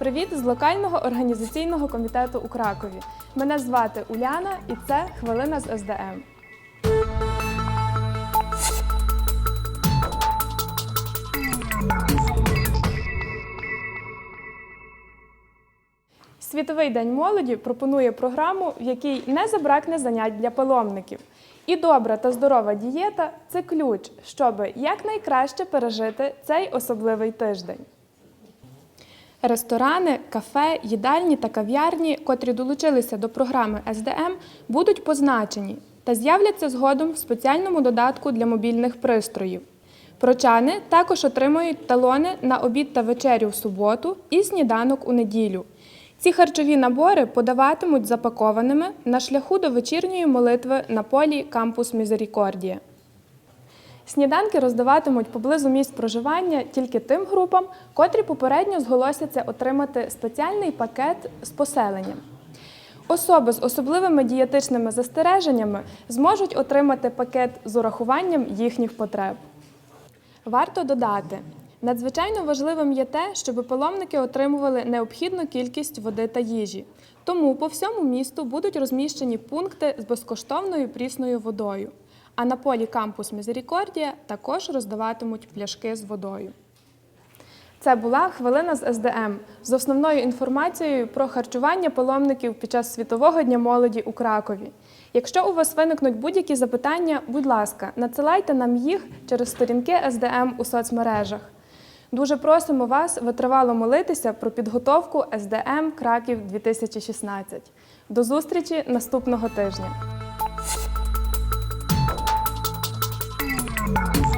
Привіт з локального організаційного комітету у Кракові. Мене звати Уляна, і це хвилина з СДМ. Світовий день молоді пропонує програму, в якій не забракне занять для паломників. І добра та здорова дієта це ключ, щоб якнайкраще пережити цей особливий тиждень. Ресторани, кафе, їдальні та кав'ярні, котрі долучилися до програми СДМ, будуть позначені та з'являться згодом в спеціальному додатку для мобільних пристроїв. Прочани також отримують талони на обід та вечерю в суботу і сніданок у неділю. Ці харчові набори подаватимуть запакованими на шляху до вечірньої молитви на полі кампус Мізерікордія. Сніданки роздаватимуть поблизу місць проживання тільки тим групам, котрі попередньо зголосяться отримати спеціальний пакет з поселенням. Особи з особливими дієтичними застереженнями зможуть отримати пакет з урахуванням їхніх потреб. Варто додати, надзвичайно важливим є те, щоб паломники отримували необхідну кількість води та їжі. Тому по всьому місту будуть розміщені пункти з безкоштовною прісною водою. А на полі кампус Мізерікордія також роздаватимуть пляшки з водою. Це була хвилина з СДМ з основною інформацією про харчування паломників під час Світового дня молоді у Кракові. Якщо у вас виникнуть будь-які запитання, будь ласка, надсилайте нам їх через сторінки СДМ у соцмережах. Дуже просимо вас витривало молитися про підготовку СДМ Краків 2016. До зустрічі наступного тижня. Thank you.